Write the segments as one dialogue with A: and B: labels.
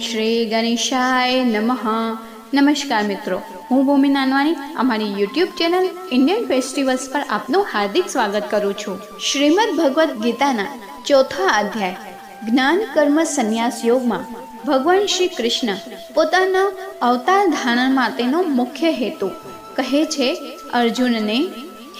A: શ્રી ગણેશાય નમઃ. નમસ્કાર મિત્રો, હું ભૂમિ નાનવાની અમારી યુટ્યુબ ચેનલ ઇન્ડિયન ફેસ્ટિવલ્સ પર આપનું હાર્દિક સ્વાગત કરું છું. શ્રીમદ ભગવદ્ ગીતાના ચોથા અધ્યાય, જ્ઞાન કર્મ સંન્યાસ યોગમાં, ભગવાન શ્રી કૃષ્ણ પોતાના અવતાર ધારણ માટેનો મુખ્ય હેતુ કહે છે, અર્જુનને,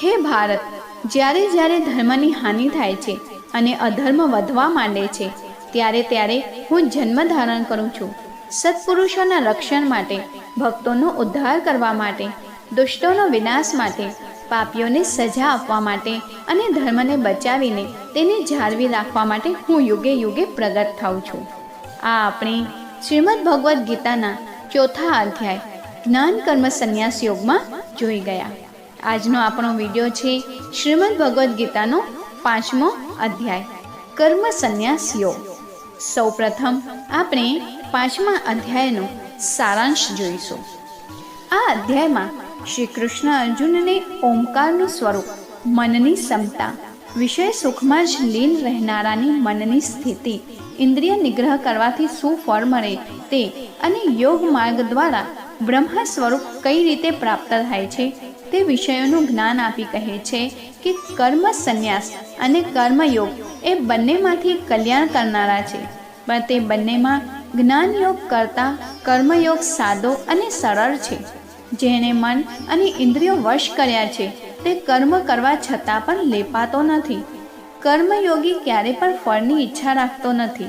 A: હે ભારત, જ્યારે જ્યારે ધર્મની હાનિ થાય છે અને અધર્મ વધવા માંડે છે ત્યારે ત્યારે હું જન્મ ધારણ કરું છું. સત્પુરુષોના રક્ષણ માટે, ભક્તોનો ઉદ્ધાર કરવા માટે, દુષ્ટોનો વિનાશ માટે, પાપીઓને સજા આપવા માટે અને ધર્મને બચાવીને તેને જાળવી રાખવા માટે હું યુગે યુગે પ્રગટ થાઉં છું. આ આપણે શ્રીમદ ભગવદ્ ગીતાના ચોથા અધ્યાય, જ્ઞાન કર્મ સંન્યાસ યોગમાં જોઈ ગયા. આજનો આપણો વીડિયો છે શ્રીમદ ભગવદ્ ગીતાનો પાંચમો અધ્યાય, કર્મ સંન્યાસ યોગ સૌપ્રથમ આપણે પાંચમા અધ્યાયનો સારાંશ જોઈશું. આ અધ્યાયમાં શ્રી કૃષ્ણ અર્જુનને ઓમકારનું સ્વરૂપ, મનની ક્ષમતા વિષય સુખમાં જ લીન રહેનારાની મનની સ્થિતિ, ઇન્દ્રિય નિગ્રહ કરવાથી શું ફળ મળે તે અને યોગ માર્ગ દ્વારા બ્રહ્મ સ્વરૂપ કઈ રીતે પ્રાપ્ત થાય છે તે વિષયોનું જ્ઞાન આપી કહે છે કે કર્મ સંન્યાસ અને કર્મયોગ એ બંનેમાંથી કલ્યાણ કરનારા છે. પણ તે બંનેમાં જ્ઞાનયોગ કરતાં કર્મયોગ સાદો અને સરળ છે. જેણે મન અને ઇન્દ્રિયો વશ કર્યા છે, તે કર્મ કરવા છતાં પણ લેપાતો નથી. કર્મયોગી ક્યારે પણ ફળની ઈચ્છા રાખતો નથી.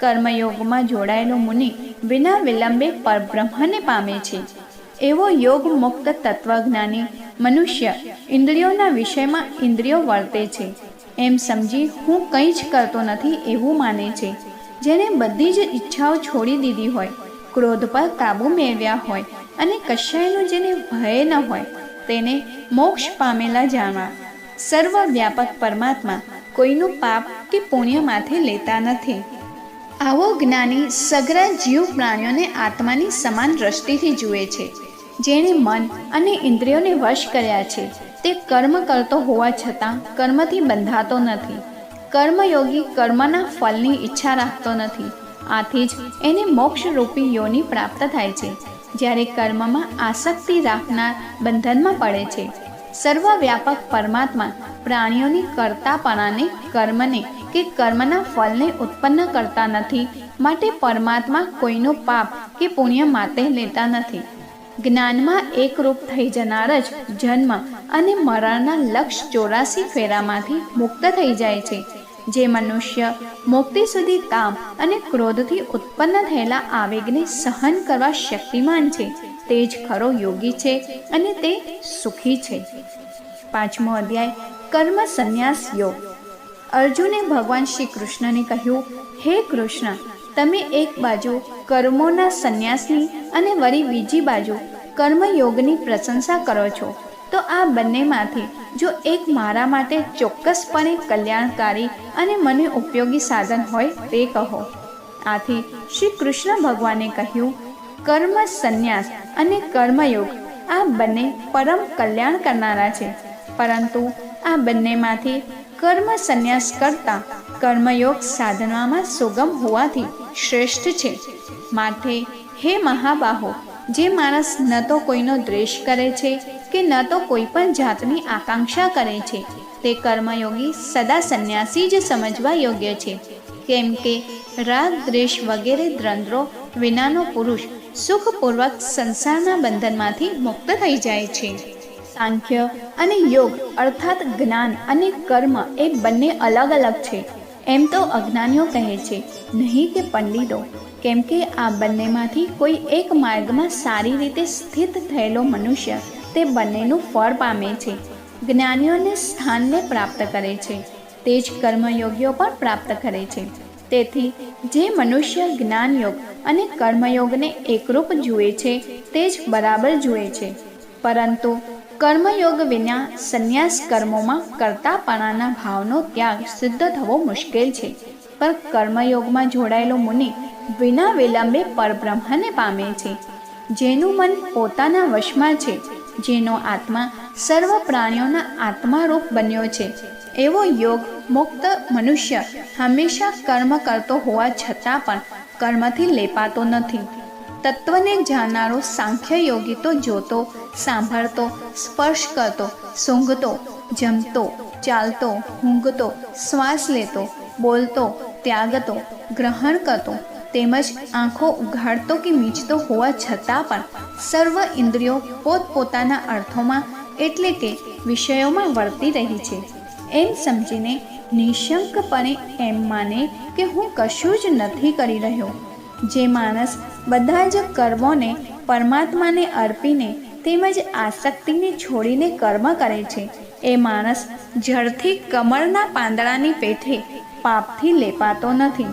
A: કર્મયોગમાં જોડાયેલો મુનિ વિના વિલંબે પરબ્રહ્મને પામે છે. એવો યોગ મુક્ત તત્વજ્ઞાની મનુષ્ય ઇન્દ્રિયોના વિષયમાં ઇન્દ્રિયો વર્તે છે. એમ સમજી હું કંઈ જ કરતો નથી એવું માને છે. જેણે બધી જ ઈચ્છાઓ છોડી દીધી હોય, ક્રોધ પર કાબુ મેળવ્યા હોય અને કશાયનું જેને ભય ન હોય, તેને મોક્ષ પામેલા જાણવા. સર્વવ્યાપક પરમાત્મા કોઈનું પાપ કે પુણ્ય માથે લેતા નથી. આવો જ્ઞાની સગરા જીવ પ્રાણીઓને આત્માની સમાન દ્રષ્ટિથી જુએ છે. જેણે મન અને ઇન્દ્રિયોને વશ કર્યા છે. તે કર્મ કરતો હોવા છતાં કર્મથી બંધાતો નથી. કર્મયોગી કર્મના ફળની ઈચ્છા રાખતો નથી. આથી જ એને મોક્ષરૂપી યોની પ્રાપ્ત થાય છે, જ્યારે કર્મમાં આસક્તિ રાખનાર બંધનમાં પડે છે. સર્વવ્યાપક પરમાત્મા પ્રાણીઓની કરતાપણાને, કર્મને કે કર્મના ફળને ઉત્પન્ન કરતા નથી, માટે પરમાત્મા કોઈનું પાપ કે પુણ્ય માટે લેતા નથી. જ્ઞાનમાં એકરૂપ થઈ જનાર જ જન્મ અને મરણના લક્ષ ચોરાસી ફેરામાંથી મુક્ત થઈ જાય છે, જે મનુષ્ય મુક્તિ સુધી કામ અને ક્રોધથી ઉત્પન્ન થયેલા આવેગને સહન કરવા શક્તિમાન છે, તે જ ખરો યોગી છે અને તે સુખી છે. પાંચમો અધ્યાય, કર્મ સંન્યાસ યોગ. અર્જુને ભગવાન શ્રી કૃષ્ણને કહ્યું, હે કૃષ્ણ તમે એક બાજુ કર્મોના સંન્યાસની અને વળી બીજી બાજુ કર્મયોગની પ્રશંસા કરો છો, તો આ બંનેમાંથી જો એક મારા માટે ચોક્કસપણે કલ્યાણકારી અને મને ઉપયોગી સાધન હોય તે કહો. આથી શ્રી કૃષ્ણ ભગવાને કહ્યું, કર્મ સંન્યાસ અને કર્મયોગ આ બંને પરમ કલ્યાણ કરનારા છે, પરંતુ આ બંનેમાંથી કર્મ સંન્યાસ કરતાં કર્મયોગ સાધનામાં સુગમ હોવાથી શ્રેષ્ઠ છે. માટે હે મહાબાહો, જે માણસ ન તો કોઈનો દ્વેષ કરે છે કે ન તો કોઈ પણ જાતની આકાંક્ષા કરે છે, તે કર્મયોગી સદા સંન્યાસી જ સમજવા યોગ્ય છે. કેમ કે રાગ, દ્વેષ વગેરે દ્રંદ્રો વિનાનો પુરુષ સુખપૂર્વક સંસારના બંધનમાંથી મુક્ત થઈ જાય છે. સાંખ્ય અને યોગ અર્થાત જ્ઞાન અને કર્મ એ બંને અલગ અલગ છે. એમ તો અજ્ઞાનીઓ કહે છે, નહીં કે પંડિતો, કેમ કે આ બંનેમાંથી કોઈ એક માર્ગમાં સારી રીતે સ્થિત થયેલો મનુષ્ય તે બંનેનું ફળ પામે છે. જ્ઞાનીઓને સ્થાનને પ્રાપ્ત કરે છે, તે જ કર્મયોગીઓ પણ પ્રાપ્ત કરે છે. તેથી, જે મનુષ્ય જ્ઞાનયોગ અને કર્મયોગને એકરૂપ જુએ છે, તે જ બરાબર જુએ છે. પરંતુ કર્મયોગ વિના સંન્યાસ કર્મોમાં કરતાપણાના ભાવનો ત્યાગ સિદ્ધ થવો મુશ્કેલ છે. પણ કર્મયોગમાં જોડાયેલો મુનિ વિના વિલંબે પરબ્રહ્મને પામે છે. જેનું મન પોતાના વશમાં છે, જેનો આત્મા સર્વ પ્રાણીઓના આત્મારૂપ બન્યો છે. એવો યોગ મુક્ત મનુષ્ય હંમેશા કર્મ કરતો હોવા છતાં પણ કર્મથી લેપાતો નથી. તત્વને જાણનારો સાંખ્ય યોગી તો જોતો સાંભળતો, સ્પર્શ કરતો, સૂંઘતો, જમતો, ચાલતો, ઊંઘતો, શ્વાસ લેતો, બોલતો, ત્યાગતો, ગ્રહણ કરતો, તેમજ આંખો ઉઘાડતો કે મીચતો હોવા છતાં પણ સર્વ ઇન્દ્રિયો પોતપોતાના અર્થોમાં એટલે કે વિષયોમાં વર્તી રહી છે. એમ સમજીને નિશંકપણે એમ માને કે હું કશું જ નથી કરી રહ્યો. જે માણસ બધા જ કર્મોને પરમાત્માને અર્પીને તેમજ આસક્તિને છોડીને કર્મ કરે છે. એ માણસ જળથી કમળના પાંદડાની પેઠે પાપથી લેપાતો નથી.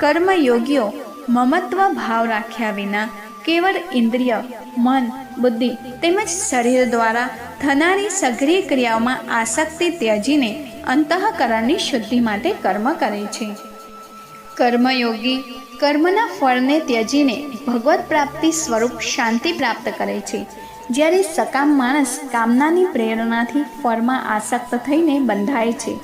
A: કર્મયોગીઓ મમત્વ ભાવ રાખ્યા વિના કેવળ ઇન્દ્રિય, મન, બુદ્ધિ તેમજ શરીર દ્વારા થનારી સઘળી ક્રિયાઓમાં આસક્તિ ત્યજીને અંતઃકરણની શુદ્ધિ માટે કર્મ કરે છે. કર્મયોગી કર્મના ફળને ત્યજીને ભગવત પ્રાપ્તિ સ્વરૂપ શાંતિ પ્રાપ્ત કરે છે. જ્યારે સકામ માણસ કામનાની પ્રેરણાથી ફળમાં આસક્ત થઈને બંધાય છે.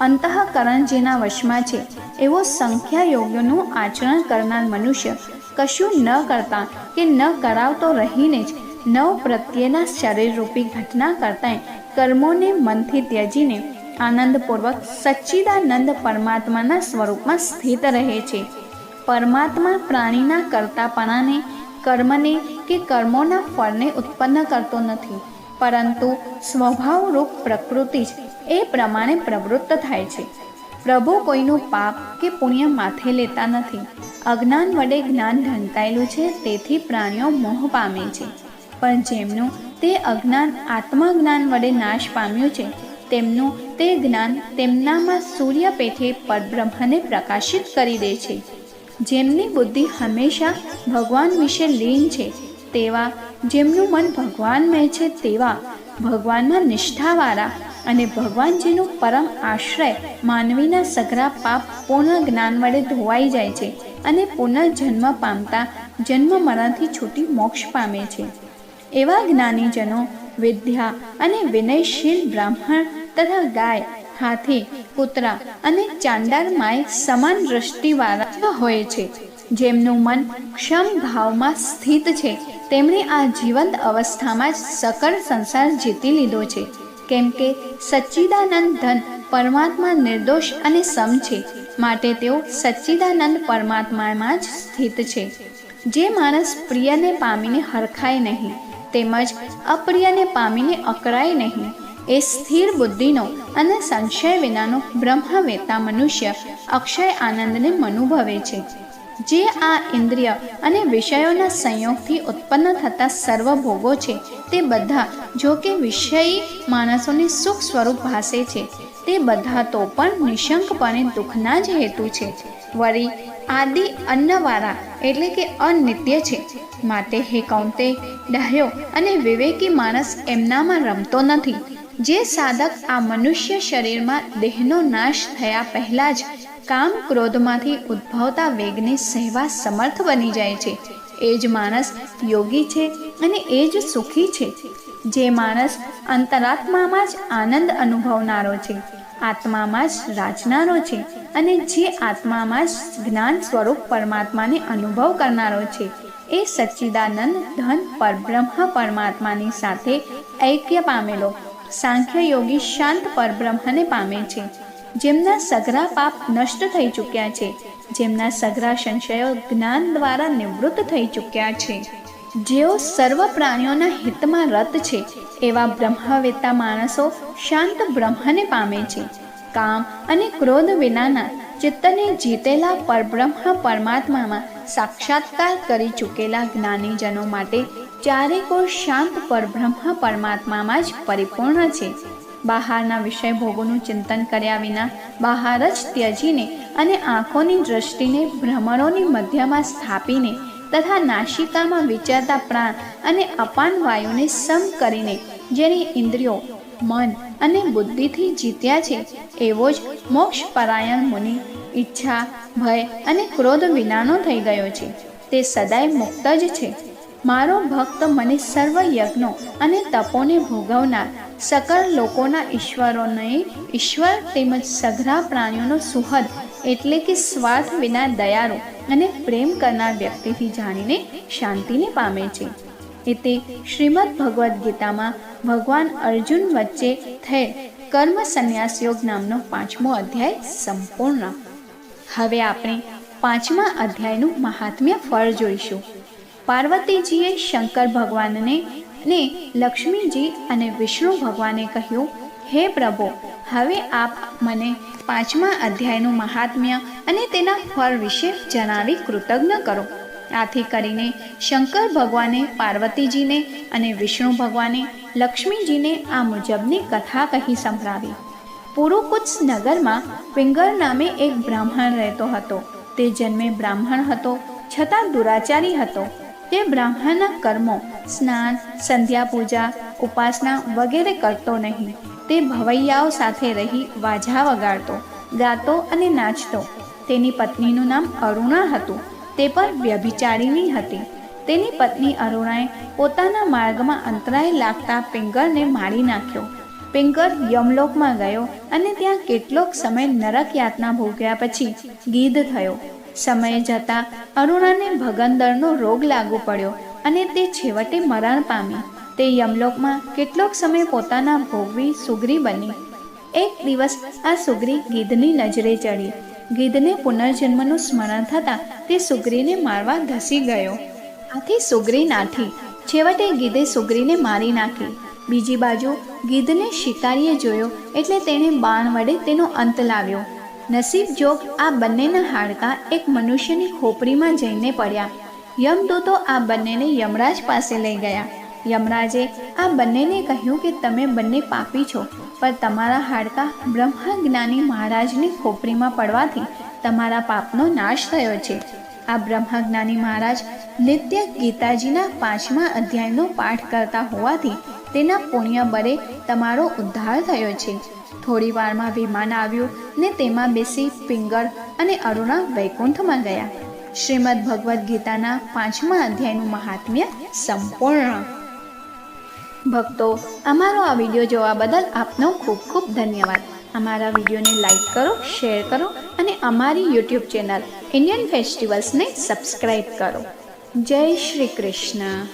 A: અંતઃકરણ જેના વશમાં છે. એવો સંખ્યા યોગ્યનું આચરણ કરનાર મનુષ્ય કશું ન કરતા કે ન કરાવતો રહીને જ નવ પ્રત્યેના શરીરરૂપી ઘટના કરતાંય કર્મોને મનથી ત્યજીને આનંદપૂર્વક સચ્ચિદાનંદ પરમાત્માના સ્વરૂપમાં સ્થિત રહે છે. પરમાત્મા પ્રાણીના કરતાપણાને, કર્મને કે કર્મોના ફળને ઉત્પન્ન કરતો નથી, પરંતુ સ્વભાવરૂપ પ્રકૃતિ જ એ પ્રમાણે પ્રવૃત્ત થાય છે. પ્રભુ કોઈનું પાપ કે પુણ્ય માથે લેતા નથી. અજ્ઞાન વડે જ્ઞાન ઢંકાયેલું છે, તેથી પ્રાણીઓ મોહ પામે છે. પણ જેમનું તે અજ્ઞાન આત્મજ્ઞાન વડે નાશ પામ્યું છે, તેમનું તે જ્ઞાન તેમનામાં સૂર્ય પેઠે પરબ્રહ્મને પ્રકાશિત કરી દે છે. જેમની બુદ્ધિ હંમેશા ભગવાન વિશે લીન છે તેવા, જેમનું મન ભગવાનમય છે તેવા. ભગવાનમાં નિષ્ઠાવાળા અને ભગવાનજીનું પરમ આશ્રય માનવીના સઘળા પાપ પૂર્ણ જ્ઞાન વડે ધોવાઈ જાય છે અને પુનર્જન્મ પામતા જન્મ મરણથી છૂટી મોક્ષ પામે છે. એવા જ્ઞાનીજનો વિદ્યા અને વિનયશીલ બ્રાહ્મણ તથા ગાય, હાથી, કૂતરા અને ચાંદાર માય સમાન દ્રષ્ટિવાળા હોય છે. જેમનું મન ક્ષમ ભાવમાં સ્થિત છે તેમણે આ જીવંત અવસ્થામાં જ સકળ સંસાર જીતી લીધો છે. કેમ કે સચ્ચિદાનંદ ધન પરમાત્મા નિર્દોષ અને સમ છે. માટે તેઓ સચ્ચિદાનંદ પરમાત્મામાં જ સ્થિત છે. જે માણસ પ્રિયને પામીને હરખાય નહીં, તેમજ અપ્રિયને પામીને અકળાય નહીં, એ સ્થિર બુદ્ધિનો અને સંશય વિનાનો બ્રહ્મવેતા મનુષ્ય અક્ષય આનંદને મનુભવે છે. જે આ ઇન્દ્રિય અને વિષયોના સંયોગથી ઉત્પન્ન થતા સર્વ ભોગો છે, તે બધા, જો કે વિષયી માણસોને સુખ સ્વરૂપ ભાસે છે, તે બધા તો પણ નિશંકપણે દુઃખના જ હેતુ છે. વળી આદિ અન્નવાળા એટલે કે અનિત્ય છે. માટે હે કૌંતે, ડાહ્યો અને વિવેકી માણસ એમનામાં રમતો નથી. જે સાધક આ મનુષ્ય શરીરમાં દેહનો નાશ થયા પહેલાં જ કામ ક્રોધમાંથી ઉદ્ભવતા વેગને સહેવા સમર્થ બની જાય છે. એ જ માણસ યોગી છે અને એ જ સુખી છે. જે માણસ અંતરાત્મામાં જ આનંદ અનુભવનારો છે, આત્મામાં જ રાજનારો છે અને જે આત્મામાં જ જ્ઞાન સ્વરૂપ પરમાત્માને અનુભવ કરનારો છે, એ સચ્ચિદાનંદ ધન પરબ્રહ્મ પરમાત્માની સાથે ઐક્ય પામેલો. સાંખ્ય યોગી શાંત પરબ્રહ્મને પામે છે. જેમના સઘરા પાપ નષ્ટ થઈ ચૂક્યા છે. જેમના સઘરા સંશયો જ્ઞાન દ્વારા નિવૃત્ત થઈ ચૂક્યા છે. જેઓ સર્વ પ્રાણીઓના હિતમાં રત છે, એવા બ્રહ્મવેતા માણસો શાંત બ્રહ્મને પામે છે. કામ અને ક્રોધ વિનાના ચિત્તને જીતેલા પરબ્રહ્મ પરમાત્મામાં સાક્ષાત્કાર કરી ચૂકેલા જ્ઞાનીજનો માટે ચારે શાંત શાંત પરબ્રહ્મ પરમાત્મામાં જ પરિપૂર્ણ છે. બહારના વિષય ભોગોનું ચિંતન કર્યા વિના બહાર જ ત્યજીને અને આંખોની દ્રષ્ટિને ભ્રમણોની મધ્યમાં સ્થાપીને તથા નાસિકામાં વિચારતા પ્રાણ અને અપાન વાયુને સમ કરીને જેની ઇન્દ્રિયો, મન અને બુદ્ધિથી જીત્યા છે, એવો જ મોક્ષ પરાયણ મુનિ ઈચ્છા, ભય અને ક્રોધ વિનાનો થઈ ગયો છે. તે સદાય મુક્ત જ છે. મારો ભક્ત મને સર્વ યજ્ઞો અને તપોને ભોગવનાર. સકળ લોકોના ઈશ્વરોને ઈશ્વર તેમજ સઘરા પ્રાણીઓનો સુહદ, એટલે કે સ્વાર્થ વિના દયાળુ અને પ્રેમ કરનાર વ્યક્તિથી જાણીને શાંતિને પામે છે. એટલે શ્રીમદ ભગવદ્ ગીતામાં ભગવાન અર્જુન વચ્ચે થયેલ કર્મ સંન્યાસ યોગ નામનો પાંચમો અધ્યાય સંપૂર્ણ. હવે આપણે પાંચમા અધ્યાયનું મહાત્મ્ય ફળ જોઈશું. પાર્વતીજીએ શંકર ભગવાનને ને લક્ષ્મીજી અને વિષ્ણુ ભગવાને કહ્યું, હે પ્રભુ, હવે આપ મને પાંચમા અધ્યાયનું મહાત્મ્ય અને તેના ફળ વિશે જણાવી કૃતજ્ઞ કરો. આથી કરીને શંકર ભગવાને પાર્વતીજીને અને વિષ્ણુ ભગવાને લક્ષ્મીજીને આ મુજબની કથા કહી સંભળાવી. પુરુકુત્સ નગરમાં પિંગળ નામે એક બ્રાહ્મણ રહેતો હતો. તે જન્મે બ્રાહ્મણ હતો, છતાં દુરાચારી હતો. તે બ્રાહ્મણના કર્મો, સ્નાન, સંધ્યા પૂજા, ઉપાસના વગેરે કરતો નહીં. તે ભવૈયાઓ સાથે રહી વાજા વગાડતો, ગાતો અને નાચતો. તેની પત્નીનું નામ અરુણા હતું. તે પણ વ્યભિચારીની હતી. તેની પત્ની અરુણાએ પોતાના માર્ગમાં અંતરાય લાગતા પિંગળને મારી નાખ્યો. પિંગળ યમલોકમાં ગયો અને ત્યાં કેટલોક સમય નરક યાતના ભોગ્યા પછી ગીધ થયો. સમય જતાં અરુણાને ભગંદરનો રોગ લાગુ પડ્યો અને તે છેવટે મરણ પામી. તે યમલોકમાં કેટલોક સમય પોતાના ભોગવી સુગરી બની. એક દિવસ આ સુગરી ગીધની નજરે ચડી. ગીધને પુનર્જન્મનું સ્મરણ થતાં તે સુગરીને મારવા ધસી ગયો. આથી સુગરી નાઠી. છેવટે ગીધે સુગરીને મારી નાખી. બીજી બાજુ ગીધને શિકારીએ જોયો એટલે તેણે બાણ વડે તેનો અંત લાવ્યો. નસીબ જોગ આ બંનેના હાડકાં એક મનુષ્યની ખોપરીમાં જઈને પડ્યા. યમદૂતો આ બંનેને યમરાજ પાસે લઈ ગયા. યમરાજે આ બંનેને કહ્યું કે તમે બંને પાપી છો, પણ તમારા હાડકાં બ્રહ્મજ્ઞાની મહારાજની ખોપરીમાં પડવાથી તમારા પાપનો નાશ થયો છે. આ બ્રહ્મજ્ઞાની મહારાજ નિત્ય ગીતાજીના પાંચમા અધ્યાયનો પાઠ કરતા હોવાથી તેના પુણ્ય બળે તમારો ઉદ્ધાર થયો છે. થોડી વારમાં વિમાન આવ્યું ને તેમાં બેસી પિંગળ અને અરુણા વૈકુંઠમાં ગયા. શ્રીમદ ભગવદ્ ગીતાના પાંચમા અધ્યાયનું મહાત્મ્ય સંપૂર્ણ. ભક્તો, અમારો આ વીડિયો જોવા બદલ આપનો ખૂબ ખૂબ ધન્યવાદ. અમારા વિડીયોને લાઈક કરો, શેર કરો અને અમારી યુટ્યુબ ચેનલ ઇન્ડિયન ફેસ્ટિવલ્સને સબસ્ક્રાઈબ કરો. જય શ્રી કૃષ્ણ.